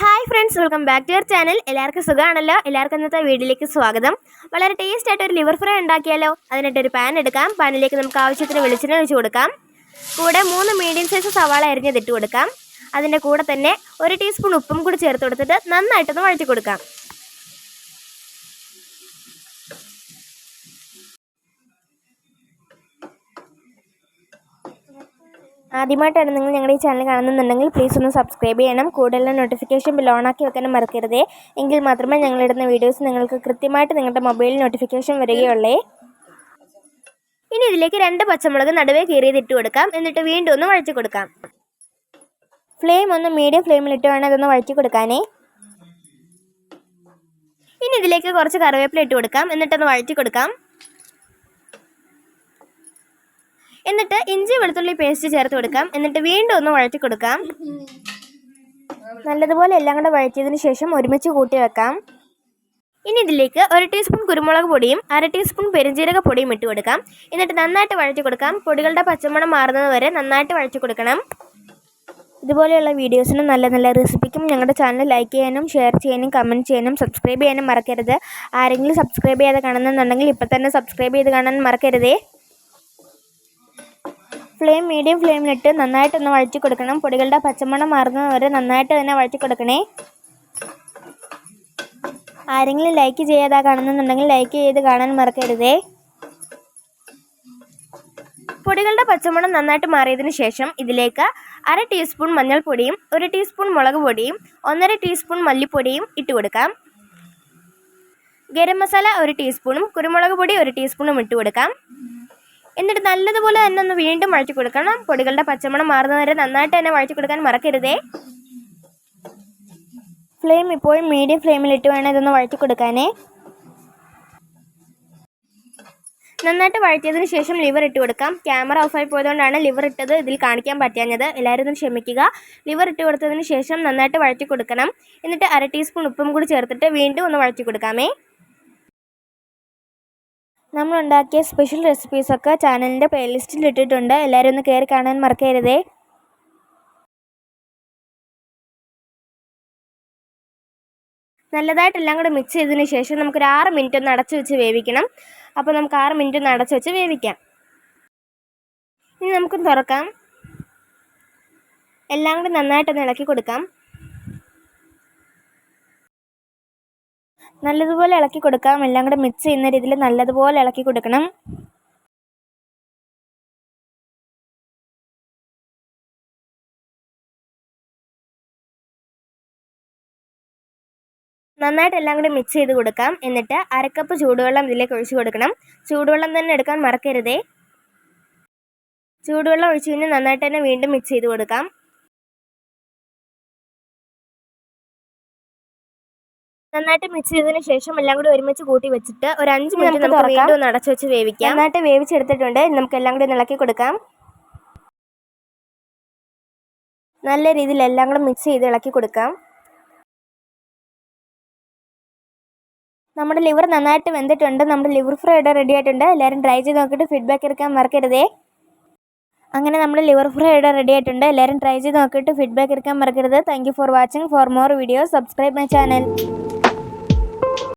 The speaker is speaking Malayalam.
Hi friends welcome back to your channel എല്ലാവർക്കും സുഖമാണല്ലോ? എല്ലാവർക്കും ഇന്നത്തെ വീഡിയോയിലേക്ക് സ്വാഗതം. വളരെ ടേസ്റ്റ് ആയിട്ട് ഒരു ലിവർ ഫ്രൈ ഉണ്ടാക്കിയാലോ? അതിനായിട്ട് ഒരു പാൻ എടുക്കാം. പാനിലേക്ക് നമുക്ക് ആവശ്യത്തിന് വെളിച്ചെണ്ണ ഒഴിച്ചു കൊടുക്കാം. കൂടെ മൂന്ന് മീഡിയം സൈസ് സവാള അരിഞ്ഞത് ഇട്ട് കൊടുക്കാം. അതിന്റെ കൂടെ തന്നെ ഒരു ടീസ്പൂൺ ഉപ്പും കൂടി ചേർത്ത് കൊടുത്തിട്ട് നന്നായിട്ടൊന്ന് വഴറ്റി കൊടുക്കാം. ആദ്യമായിട്ടാണ് നിങ്ങൾ ഞങ്ങളുടെ ഈ ചാനൽ കാണുന്നുണ്ടെങ്കിൽ പ്ലീസ് ഒന്ന് സബ്സ്ക്രൈബ് ചെയ്യണം. കൂടുതലുള്ള നോട്ടിഫിക്കേഷൻ ബിൽ ഓണാക്കി വെക്കാനും മറക്കരുതേ. എങ്കിൽ മാത്രമേ ഞങ്ങളിടുന്ന വീഡിയോസ് നിങ്ങൾക്ക് കൃത്യമായിട്ട് നിങ്ങളുടെ മൊബൈലിൽ നോട്ടിഫിക്കേഷൻ വരികയുള്ളേ. ഇനി ഇതിലേക്ക് രണ്ട് പച്ചമുളക് നടുവേ കീറിയത് ഇട്ട് കൊടുക്കാം. എന്നിട്ട് വീണ്ടും ഒന്ന് വഴച്ചു കൊടുക്കാം. ഫ്ലെയിം ഒന്ന് മീഡിയം ഫ്ലെയിമിലിട്ട് വേണം അതൊന്ന് വഴറ്റി കൊടുക്കാനേ. ഇനി ഇതിലേക്ക് കുറച്ച് കറിവേപ്പില ഇട്ട് കൊടുക്കാം. എന്നിട്ടൊന്ന് വഴറ്റി കൊടുക്കാം. എന്നിട്ട് ഇഞ്ചി വെളുത്തുള്ളി പേസ്റ്റ് ചേർത്ത് കൊടുക്കാം. എന്നിട്ട് വീണ്ടും ഒന്ന് വഴറ്റി കൊടുക്കാം. നല്ലതുപോലെ എല്ലാം കൂടെ വഴറ്റിയതിന് ശേഷം ഒരുമിച്ച് കൂട്ടി വെക്കാം. ഇനി ഇതിലേക്ക് ഒരു ടീസ്പൂൺ കുരുമുളക് പൊടിയും അര ടീസ്പൂൺ പെരുംജീരക പൊടിയും ഇട്ട് കൊടുക്കാം. എന്നിട്ട് നന്നായിട്ട് വഴറ്റി കൊടുക്കാം. പൊടികളുടെ പച്ചമണം മാറുന്നത് വരെ നന്നായിട്ട് വഴറ്റി കൊടുക്കണം. ഇതുപോലെയുള്ള വീഡിയോസിനും നല്ല നല്ല റെസിപ്പിക്കും ഞങ്ങളുടെ ചാനൽ ലൈക്ക് ചെയ്യാനും ഷെയർ ചെയ്യാനും കമന്റ് ചെയ്യാനും സബ്സ്ക്രൈബ് ചെയ്യാനും മറക്കരുത്. ആരെങ്കിലും സബ്സ്ക്രൈബ് ചെയ്യാതെ കാണുന്നുണ്ടെങ്കിൽ ഇപ്പോൾ തന്നെ സബ്സ്ക്രൈബ് ചെയ്ത് കാണാൻ മറക്കരുതേ. ഫ്ലെയിം മീഡിയം ഫ്ലെയിമിലിട്ട് നന്നായിട്ടൊന്ന് വഴറ്റി കൊടുക്കണം പൊടികളുടെ പച്ചമണം മാറുന്നത് വരെ നന്നായിട്ട് തന്നെ വഴറ്റി കൊടുക്കണേ ആരെങ്കിലും ലൈക്ക് ചെയ്യാതാ കാണുന്നുണ്ടെങ്കിൽ ലൈക്ക് ചെയ്ത് കാണാൻ മറക്കരുതേ. പൊടികളുടെ പച്ചമണം നന്നായിട്ട് മാറിയതിന് ശേഷം ഇതിലേക്ക് അര ടീസ്പൂൺ മഞ്ഞൾപ്പൊടിയും ഒരു ടീസ്പൂൺ മുളക് പൊടിയും ഒന്നര ടീസ്പൂൺ മല്ലിപ്പൊടിയും ഇട്ട് കൊടുക്കാം. ഗരം മസാല ഒരു ടീസ്പൂണും കുരുമുളക് പൊടി ഒരു ടീസ്പൂണും ഇട്ട് കൊടുക്കാം. എന്നിട്ട് നല്ലതുപോലെ തന്നെ ഒന്ന് വീണ്ടും വഴറ്റി കൊടുക്കണം. പൊടികളുടെ പച്ചമണം മാറുന്നവരെ നന്നായിട്ട് തന്നെ വഴറ്റി കൊടുക്കാൻ മറക്കരുതേ. ഫ്ലെയിം ഇപ്പോഴും മീഡിയം ഫ്ലെയിമിലിട്ട് വേണം ഇതൊന്ന് വഴറ്റി കൊടുക്കാനേ. നന്നായിട്ട് വഴറ്റിയതിന് ശേഷം ലിവർ ഇട്ട് കൊടുക്കാം. ക്യാമറ ഓഫായി പോയതുകൊണ്ടാണ് ലിവർ ഇട്ടത് ഇതിൽ കാണിക്കാൻ പറ്റാഞ്ഞത്. എല്ലാവരും ക്ഷമിക്കുക. ലിവർ ഇട്ട് കൊടുത്തതിന് ശേഷം നന്നായിട്ട് വഴറ്റി കൊടുക്കണം. എന്നിട്ട് അര ടീസ്പൂൺ ഉപ്പും കൂടി ചേർത്തിട്ട് വീണ്ടും ഒന്ന് വഴറ്റി കൊടുക്കാമേ. നമ്മൾ ഉണ്ടാക്കിയ സ്പെഷ്യൽ റെസിപ്പീസൊക്കെ ചാനലിന്റെ പ്ലേലിസ്റ്റിൽ ഇട്ടിട്ടുണ്ട്. എല്ലാവരും ഒന്ന് കയറി കാണാൻ മറക്കരുതേ. നല്ലതായിട്ടെല്ലാം കൂടെ മിക്സ് ചെയ്തതിന് ശേഷം നമുക്കൊരു ആറ് മിനിറ്റ് ഒന്ന് അടച്ചു വെച്ച് വേവിക്കണം. അപ്പോൾ നമുക്ക് ആറ് മിനിറ്റ് ഒന്ന് അടച്ചു വെച്ച് വേവിക്കാം. ഇനി നമുക്ക് തുറക്കാം. എല്ലാം കൂടി നന്നായിട്ടൊന്ന് ഇളക്കി കൊടുക്കാം. നല്ലതുപോലെ ഇളക്കി കൊടുക്കാം. എല്ലാം കൂടെ മിക്സ് ചെയ്യുന്ന രീതിയിൽ നല്ലതുപോലെ ഇളക്കി കൊടുക്കണം. നന്നായിട്ട് എല്ലാം കൂടി മിക്സ് ചെയ്ത് കൊടുക്കാം. എന്നിട്ട് അരക്കപ്പ് ചൂടുവെള്ളം ഇതിലേക്ക് ഒഴിച്ചു കൊടുക്കണം. ചൂടുവെള്ളം തന്നെ എടുക്കാൻ മറക്കരുതേ. ചൂടുവെള്ളം ഒഴിച്ചു കഴിഞ്ഞ് നന്നായിട്ട് തന്നെ വീണ്ടും മിക്സ് ചെയ്ത് കൊടുക്കാം. നന്നായിട്ട് മിക്സ് ചെയ്തതിന് ശേഷം എല്ലാം കൂടി ഒരുമിച്ച് കൂട്ടി വെച്ചിട്ട് ഒരു അഞ്ച് മിനിറ്റ് നമുക്ക് വീണ്ടും ഒന്ന് അടച്ചു വെച്ച് വേവിക്കാം. നന്നായിട്ട് വേവിച്ചെടുത്തിട്ടുണ്ട്. നമുക്ക് എല്ലാം കൂടി ഇളക്കി കൊടുക്കാം. നല്ല രീതിയിൽ എല്ലാം കൂടെ മിക്സ് ചെയ്ത് ഇളക്കി കൊടുക്കാം. നമ്മുടെ ലിവർ നന്നായിട്ട് വെന്തിട്ടുണ്ട്. നമ്മുടെ ലിവർ ഫ്രൈ ഇവിടെ റെഡി ആയിട്ടുണ്ട്. എല്ലാവരും ട്രൈ ചെയ്ത് നോക്കിയിട്ട് ഫീഡ്ബാക്ക് എടുക്കാൻ മറക്കരുതേ. അങ്ങനെ നമ്മുടെ ലിവർ ഫ്രൈ ഇവിടെ റെഡി ആയിട്ടുണ്ട്. എല്ലാവരും ട്രൈ ചെയ്ത് നോക്കിയിട്ട് ഫീഡ്ബാക്ക് എടുക്കാൻ മറക്കരുത്. Thank for watching for more videos subscribe my channel